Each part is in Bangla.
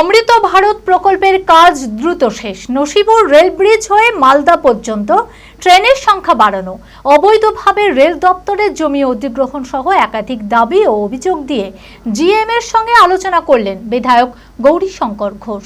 অমৃত ভারত প্রকল্পের কাজ দ্রুত শেষ। নসিপুর রেল ব্রিজ হয়ে মালদা পর্যন্ত ট্রেনের সংখ্যা বাড়ানো। অবৈধভাবে রেল দপ্তরের জমি অধিগ্রহণ সহ একাধিক দাবি ও অভিযোগ দিয়ে জিএম এর সঙ্গে আলোচনা করলেন বিধায়ক গৌরীশঙ্কর ঘোষ।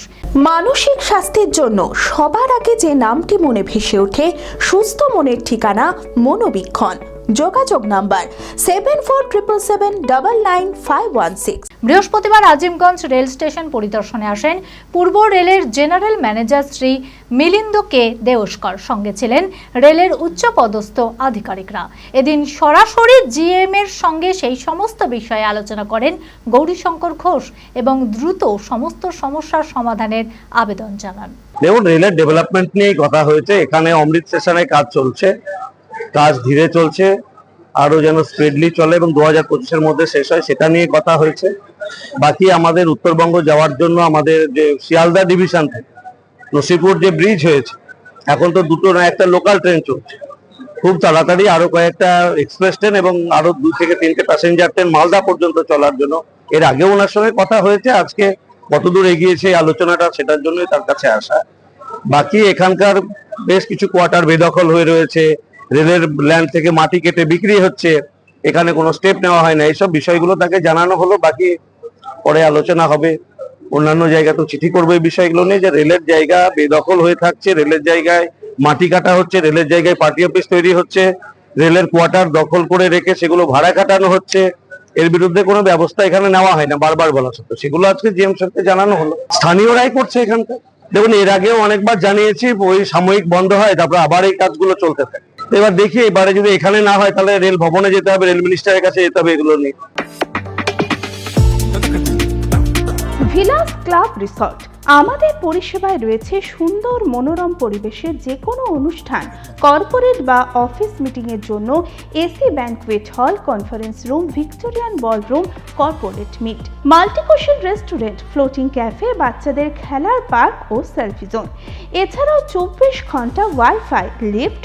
মানসিক স্বাস্থ্যের জন্য সবার আগে যে নামটি মনে ভেসে ওঠে, সুস্থ মনের ঠিকানা মনোবীক্ষণ। যোগাযোগ number seven four triple seven double nine five one six বৃহস্পতিবার আজিমগঞ্জ রেল স্টেশন পরিদর্শনে আসেন পূর্ব রেলের general manager Shri Milind K Deoskar সঙ্গে ছিলেন রেলের উচ্চপদস্থ আধিকারিকরা। এদিন সরাসরি জিএম এর সঙ্গে সেই সমস্ত বিষয়ে আলোচনা করেন গৌরীশঙ্কর ঘোষ এবং দ্রুত সমস্ত সমস্যার সমাধানের আবেদন জানান। দেখুন রেলের ডেভেলপমেন্ট নিয়ে কথা হয়েছে। এখানে অমৃত স্টেশনে কাজ চলছে। কাজ ধীরে চলছে আরও যেন স্পিডলি চলে এবং দু হাজার পঁচিশের মধ্যে শেষ হয়, সেটা নিয়ে কথা হয়েছে। বাকি আমাদের উত্তরবঙ্গ যাওয়ার জন্য আমাদের যে শিয়ালদা ডিভিশন থেকে নসিপুর যে ব্রিজ হয়েছে, এখন তো দুটো না, একটা লোকাল ট্রেন চলছে। খুব তাড়াতাড়ি আরও কয়েকটা এক্সপ্রেস ট্রেন এবং আরও দু থেকে তিনটে প্যাসেঞ্জার ট্রেন মালদা পর্যন্ত চলার জন্য। এর আগে ওনার সঙ্গে কথা হয়েছে, আজকে কতদূর এগিয়েছে এই আলোচনাটা, সেটার জন্যই তার কাছে আসা। বাকি এখানকার বেশ কিছু কোয়ার্টার বেদখল হয়ে রয়েছে রেলের ল্যান্ড থেকে মাটি কেটে বিক্রি হচ্ছে, এখানে কোনো স্টেপ নেওয়া হয় না। এইসব বিষয়গুলো তাকে জানানো হলো, বাকি পরে আলোচনা হবে। অন্যান্য জায়গা তো চিঠি করবে বিষয়গুলো নিয়ে যে রেলের জায়গা বেদখল হয়ে থাকছে, রেলের জায়গায় মাটি কাটা হচ্ছে, রেলের জায়গায় পার্টি অফিস তৈরি হচ্ছে, রেলের কোয়ার্টার দখল করে রেখে সেগুলো ভাড়া কাটানো হচ্ছে। এর বিরুদ্ধে কোনো ব্যবস্থা এখানে নেওয়া হয় না, বারবার বলা সত্ত্বেও। সেগুলো আজকে জিএম সাহেবকে জানানো হলো। স্থানীয়রাই করছে এখানকার। দেখুন, এর আগেও অনেকবার জানিয়েছি, ওই সাময়িক বন্ধ হয়, তারপর আবার এই কাজগুলো চলতে থাকে। এবার দেখি এবারে যদি এখানে না হয়, তাহলে রেল ভবনে যেতে হবে, রেল মিনিস্টারের কাছে যেতে হবে এগুলো নিয়ে। Vilas club resort. আমাদের পরিষেবায় রয়েছে সুন্দর মনোরম পরিবেশে যে কোনো অনুষ্ঠান, কর্পোরেট বা অফিস মিটিংয়ের জন্য AC banquet hall, conference room, Victorian ballroom, corporate meet multicuisine restaurant, floating cafe, বাচ্চাদের খেলার পার্ক ও সেলফি জোন। এছাড়াও চব্বিশ ঘণ্টা wifi, lift